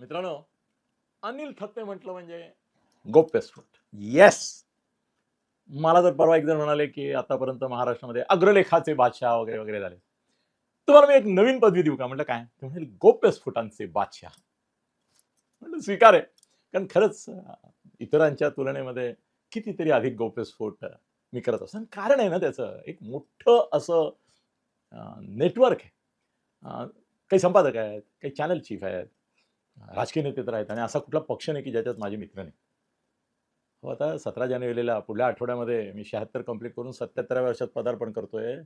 मित्रांनो अनिल थत्ते म्हटलं म्हणजे? गोप्यस्फोट येस मला जर परवा एक जण म्हणाले की आतापर्यंत महाराष्ट्रामध्ये अग्रलेखाचे बादशाह वगैरे वगैरे झाले. तुम्हाला मी एक नवीन पदवी देऊ का? म्हटलं काय? ते म्हणाले गोप्यस्फोटांचे बादशाह. म्हटलं स्वीकार आहे. कारण खरंच इतरांच्या तुलनेमध्ये कितीतरी अधिक गोप्यस्फोट मी करत असतो. कारण आहे ना त्याचं एक मोठं असं नेटवर्क आहे. काही संपादक आहेत काही चॅनल चीफ आहेत राजकीय नेते तर आहेत आणि असा कुठला पक्ष नाही की ज्याच्यात माझे मित्र नाही. हो आता सतरा जानेवारीला पुढल्या आठवड्यामध्ये मी शहात्तर कंप्लीट करून सत्याहत्तराव्या वर्षात पदार्पण करतोय.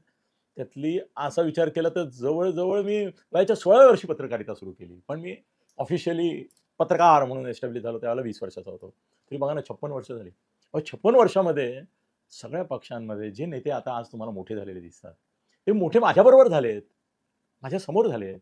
त्यातली असा विचार केला तर जवळजवळ मी वयाच्या सोळाव्या वर्षी पत्रकारिता सुरू केली. पण मी ऑफिशियली पत्रकार म्हणून एस्टॅब्लिश झालो त्यावेळेला वीस वर्षाचा होतो. तरी बघा ना छप्पन वर्ष झाली. अहो छप्पन वर्षामध्ये सगळ्या पक्षांमध्ये जे नेते आता आज तुम्हाला मोठे झालेले दिसतात ते मोठे माझ्याबरोबर झालेत. माझ्यासमोर झालेत.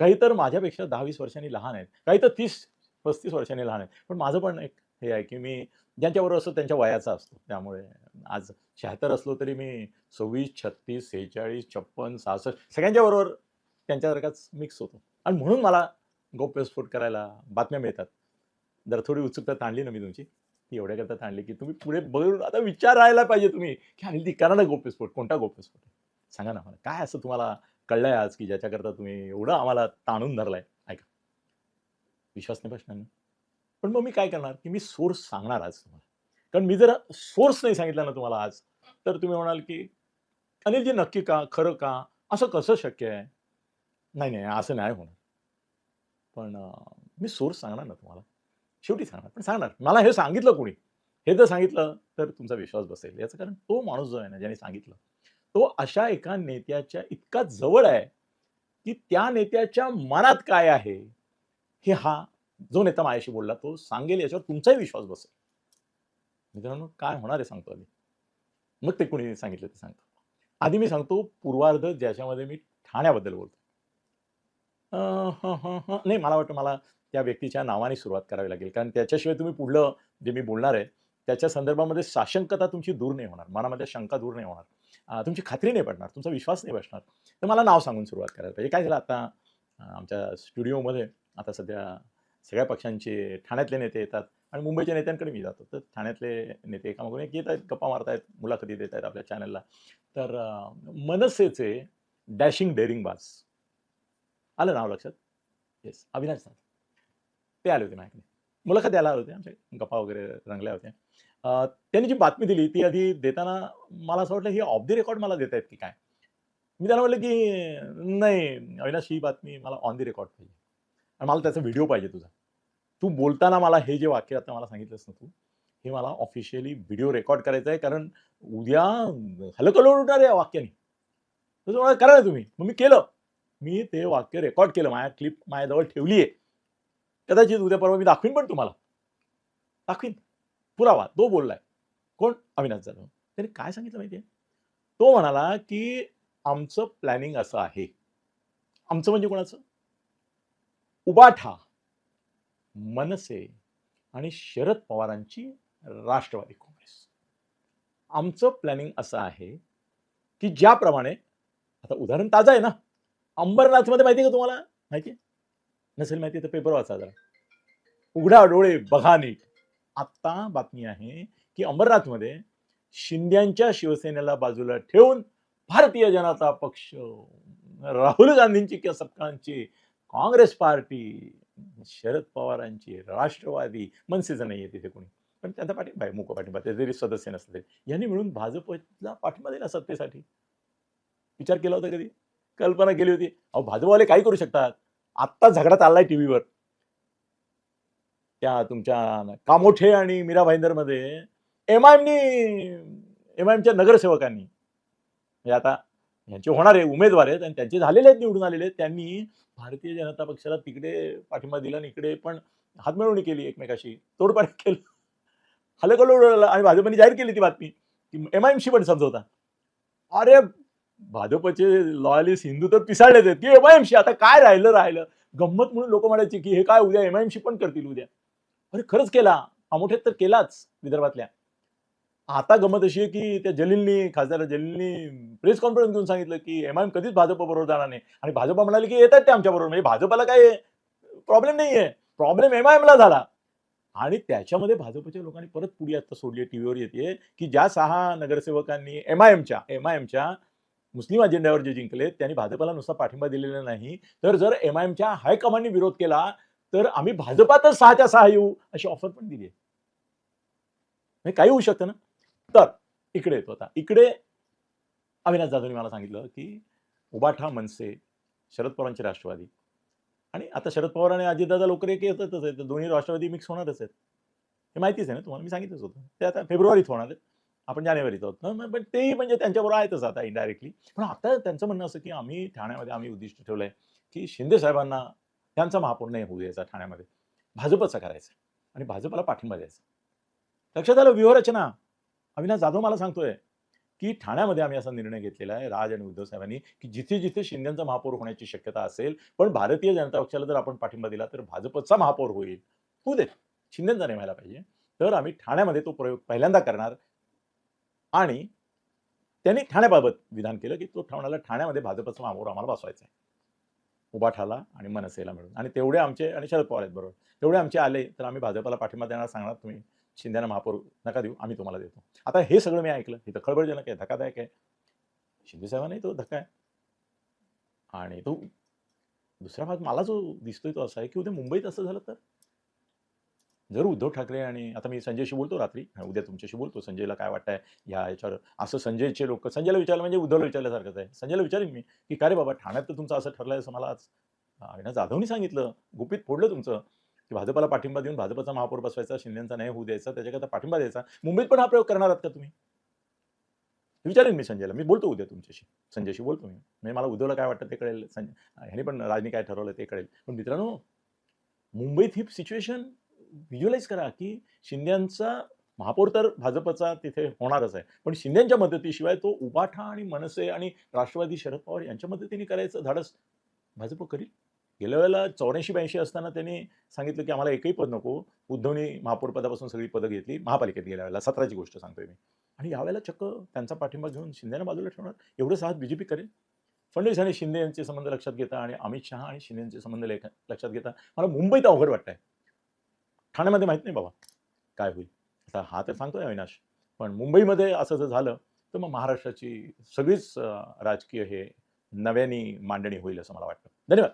काही तर माझ्यापेक्षा दहा वीस वर्षांनी लहान आहेत. काही तर तीस पस्तीस वर्षांनी लहान आहेत. पण माझं पण एक हे आहे की मी ज्यांच्याबरोबर असतो त्यांच्या वयाचा असतो. त्यामुळे आज शहात्तर असलो तरी मी सव्वीस छत्तीस सेहेचाळीस छप्पन सहासष्ट सगळ्यांच्या बरोबर त्यांच्यासारखाच मिक्स होतो. आणि म्हणून मला गोप्यस्फोट करायला बातम्या मिळतात. जर थोडी उत्सुकता ताणली ना मी तुमची? ती एवढ्याकरता ताणली की तुम्ही पुढे बघून आता विचारायला पाहिजे तुम्ही. की अनिल ती करा ना गोप्यस्फोट कोणता गोप्यस्फोट सांगा ना मला. काय असं तुम्हाला कळलंय आज की ज्याच्याकरता तुम्ही एवढं आम्हाला ताणून धरलाय. ऐका. विश्वास नाही प्रश्न पण मग मी काय करणार की मी सोर्स सांगणार आज तुम्हाला. कारण मी जर सोर्स नाही सांगितला ना तुम्हाला आज तर तुम्ही म्हणाल की अनिल जी नक्की का? खरं का? असं कसं शक्य आहे? नाही नाही असं नाही होणार. पण मी सोर्स सांगणार ना तुम्हाला. शेवटी सांगणार. पण सांगणार. मला हे सांगितलं कोणी? हे जर सांगितलं तर तुमचा विश्वास बसेल. याचं कारण तो माणूस जो आहे ना ज्याने सांगितलं तो अशा एका नेत्याच्या इतका जवळ आहे की त्या नेत्याच्या मनात काय आहे हे हा जो नेता माझ्याशी बोलला तो सांगेल याच्यावर तुमचाही विश्वास बसेल. मित्रांनो काय होणार आहे सांगतो आधी. मग ते कुणी सांगितलं ते सांगतो. आधी मी सांगतो पूर्वार्ध ज्याच्यामध्ये मी ठाण्याबद्दल बोलतो. नाही मला वाटतं मला त्या व्यक्तीच्या नावाने सुरुवात करावी लागेल. कारण त्याच्याशिवाय तुम्ही पुढलं जे मी बोलणार आहे त्याच्या संदर्भामध्ये साशंकता तुमची दूर नाही होणार. मनामध्ये शंका दूर नाही होणार. तुमची खात्री नाही पडणार तुमचा विश्वास नाही बसणार. तर मला नाव सांगून सुरुवात करायला पाहिजे. काय झालं आता? आमच्या स्टुडिओमध्ये आता सध्या सगळ्या पक्षांचे ठाण्यातले नेते येतात आणि मुंबईच्या नेत्यांकडे मी जातो. तर ठाण्यातले नेते एकामागून एक येत आहेत गप्पा मारतायत मुलाखती देत आहेत आपल्या चॅनलला. तर मनसेचे डॅशिंग डेअरिंग बाज. आलं नाव लक्षात? येस अविनाश सावंत. ते आले होते माझ्याकडे मुलाखत द्यायला आले होते आमच्या गप्पा वगैरे रंगल्या होत्या. त्यांनी जी बातमी दिली ती आधी देताना मला असं वाटलं ही ऑफ द रेकॉर्ड मला देत आहेत की काय? मी त्यांना म्हटलं की नाही अविनाश ही बातमी मला ऑन द रेकॉर्ड पाहिजे. आणि मला त्याचा व्हिडिओ पाहिजे तुझा. तू बोलताना मला हे जे वाक्य आता मला सांगितलंस ना तू हे मला ऑफिशियली व्हिडिओ रेकॉर्ड करायचं आहे कारण उद्या हलकलोड उठणार या वाक्याने. तसं मला करा ना तुम्ही. मग मी केलं. मी ते वाक्य रेकॉर्ड केलं. माझ्या क्लिप माझ्याजवळ ठेवली आहे कदाचित उद्या परवा मी दाखवीन पण तुम्हाला. दाखवीन. पुरावा तो बोललाय. कोण? अविनाश जाधव. त्याने काय सांगितलं माहितीये? तो म्हणाला की आमचं प्लॅनिंग असं आहे. आमचं म्हणजे कोणाचं? उबाठा मनसे आणि शरद पवारांची राष्ट्रवादी काँग्रेस. आमचं प्लॅनिंग असं आहे की ज्याप्रमाणे आता उदाहरण ताजं आहे ना. अंबरनाथमध्ये माहिती आहे का तुम्हाला? माहिती आहे नसेल माहिती तर पेपर वाचा जरा. उघडा डोळे बघा नीट. आत्ता बातमी आहे की अमरनाथमध्ये शिंद्यांच्या शिवसेनेला बाजूला ठेवून भारतीय जनता पक्ष राहुल गांधींची किंवा सपकाळांची काँग्रेस पार्टी शरद पवारांची राष्ट्रवादी मनसेचं नाही आहे तिथे कोणी. पण त्यांचा पाठिंबा आहे मुक पाठिंबा ते जरी सदस्य नसले यांनी मिळून भाजपला पाठिंबा दिला सत्तेसाठी. विचार केला होता कधी? कल्पना केली होती. अहो भाजपवाले काही करू शकतात. आत्ता झगडा चाललाय टीव्हीवर. त्या तुमच्या कामोठे आणि मीरा भाईंदरमध्ये एम आयमनी एम आय एमच्या नगरसेवकांनी म्हणजे आता यांचे होणारे उमेदवार आहेत आणि त्यांचे झालेले आहेत निवडून आलेले आहेत त्यांनी भारतीय जनता पक्षाला तिकडे पाठिंबा दिला आणि इकडे पण हातमिळवणी केली एकमेकाशी तोडपाड केलं. हलकलोड आणि भाजपने जाहीर केली ती बातमी की एम आय एमशी पण समजवता. अरे भाजपचे लॉयलिस्ट हिंदू तर पिसाळलेच आहेत की एम आय एमशी आता काय राहिलं राहिलं? गंमत म्हणून लोक म्हणायचे की हे काय उद्या एम आय एमशी पण करतील उद्या. अरे खरंच केला. अमोठ्यात तर केलाच विदर्भातल्या. आता गमत अशी आहे की त्या जलीलनी खासदार जलीलनी प्रेस कॉन्फरन्स घेऊन सांगितलं की एम आय एम कधीच भाजप बरोबर जाणार नाही. आणि भाजप म्हणाले की येतात ते आमच्या बरोबर. म्हणजे भाजपला काय प्रॉब्लेम नाहीये. प्रॉब्लेम एम आय एमला झाला. आणि त्याच्यामध्ये भाजपच्या लोकांनी परत पुढे आता सोडली टीव्हीवर येते की ज्या सहा नगरसेवकांनी एम आय एमच्या एम आय एमच्या मुस्लिम अजेंड्यावर जे जिंकले त्यांनी भाजपला नुसता पाठिंबा दिलेला नाही. तर जर एम आय एमच्या हायकमांडनी विरोध केला तर आम्ही भाजपातच सहाच्या सहा येऊ अशी ऑफर पण दिली आहे काही होऊ शकतं ना? तर इकडे येतो आता. इकडे अविनाश जाधवनी मला सांगितलं की उबाठा मनसे शरद पवारांचे राष्ट्रवादी. आणि आता शरद पवार आणि अजितदादा लोक एक येतातच आहेत. दोन्ही राष्ट्रवादी मिक्स होणारच आहेत. हे माहितीच आहे ना तुम्हाला? मी सांगितलंच होतं. ते आता फेब्रुवारीत होणार आहेत. आपण जानेवारीत आहोत. ना पण तेही म्हणजे त्यांच्याबरोबर आहेतच आता इनडायरेक्टली पण आता त्यांचं म्हणणं असं की आम्ही ठाण्यामध्ये आम्ही उद्दिष्ट ठेवलं आहे की शिंदे साहेबांना त्यांचा महापौर नाही होऊ द्यायचा ठाण्यामध्ये. भाजपचा करायचा आणि भाजपला पाठिंबा द्यायचा. लक्षात आलं व्यूहरचना? अविनाश जाधव मला सांगतोय की ठाण्यामध्ये आम्ही असा निर्णय घेतलेला आहे राज आणि उद्धव साहेबांनी की जिथे जिथे शिंदेचा महापौर होण्याची शक्यता असेल पण भारतीय जनता पक्षाला जर आपण पाठिंबा दिला तर भाजपचा महापौर होईल. होऊ दे. शिंदेचा नाही व्हायला पाहिजे. तर आम्ही ठाण्यामध्ये तो प्रयोग पहिल्यांदा करणार. आणि त्यांनी ठाण्याबाबत विधान केलं की तो ठाण्याला ठाण्यामध्ये भाजपचा महापौर आम्हाला बसवायचा आहे. उबाठाला आणि मनसेला मिळून. आणि तेवढे आमचे आणि शरद पवार आहेत बरोबर. तेवढे आमचे आले तर आम्ही भाजपला पाठिंबा देणार सांगणार तुम्ही शिंदेना महापौर नका देऊ आम्ही तुम्हाला देतो. आता हे सगळं मी ऐकलं हे तर खळबळजनक आहे धक्कादायक आहे. शिंदे साहेबांनाही तो धक्का आहे. आणि तो दुसरा भाग मला जो दिसतोय तो असा आहे की उद्या मुंबईत असं झालं तर? जर उद्धव ठाकरे आणि आता मी संजयशी बोलतो रात्री. उद्या तुमच्याशी बोलतो. संजयला काय वाटतंय? ह्या याच्यावर असं संजयचे लोक संजयला विचारलं म्हणजे उद्धवला विचारल्यासारखंच आहे. संजयला विचारेन मी की का रे बाबा ठाण्यात तर तुमचं असं ठरलंय असं मला आज अविनाश जाधवनी सांगितलं. गुपित फोडलं तुमचं की भाजपला पाठिंबा देऊन भाजपचा महापौर बसवायचा शिंदेचा नाही होऊ द्यायचा त्याच्याकरता पाठिंबा द्यायचा. मुंबईत पण हा प्रयोग करणार आहात का तुम्ही? विचारेन मी संजयला. मी बोलतो उद्या तुमच्याशी. संजयशी बोलतो मी. म्हणजे मला उद्धवला काय वाटतं ते कळेल. संजय ह्याने पण राजनी काय ठरवलं ते कळेल. पण मित्रांनो मुंबईत ही सिच्युएशन व्हिज्युलाइज करा की शिंद्यांचा महापौर तर भाजपचा तिथे होणारच आहे. पण शिंदेच्या मदतीशिवाय तो उपाठा आणि मनसे आणि राष्ट्रवादी शरद पवार यांच्या मदतीने करायचं धाडस भाजप करील? गेल्या वेळेला चौऱ्याऐंशी ब्याऐंशी असताना त्यांनी सांगितलं की आम्हाला एकही पद नको. उद्धवनी महापौर पदापासून सगळी पदं घेतली. महापालिकेत गेल्या वेळेला सतराची गोष्ट सांगतोय मी. आणि यावेळेला चक्क त्यांचा पाठिंबा घेऊन शिंदेना बाजूला ठेवणार एवढं जे पी करेल? फडणवीस आणि शिंदे यांचे संबंध लक्षात घेता आणि अमित शहा आणि शिंदे यांचे संबंध लक्षात घेता. मला मुंबईत अवघड वाटतंय. ठाण्यामध्ये माहीत नाही बाबा काय होईल. आता हा तर सांगतोय अविनाश. पण मुंबईमध्ये असं जर झालं तर मग महाराष्ट्राची सगळीच राजकीय हे नव्याने मांडणी होईल असं मला वाटतं. धन्यवाद.